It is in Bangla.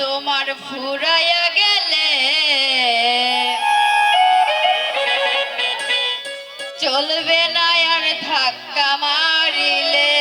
তোমার ফুরাইয়া গেলে। চলবে না আর ধাক্কা মারিলে।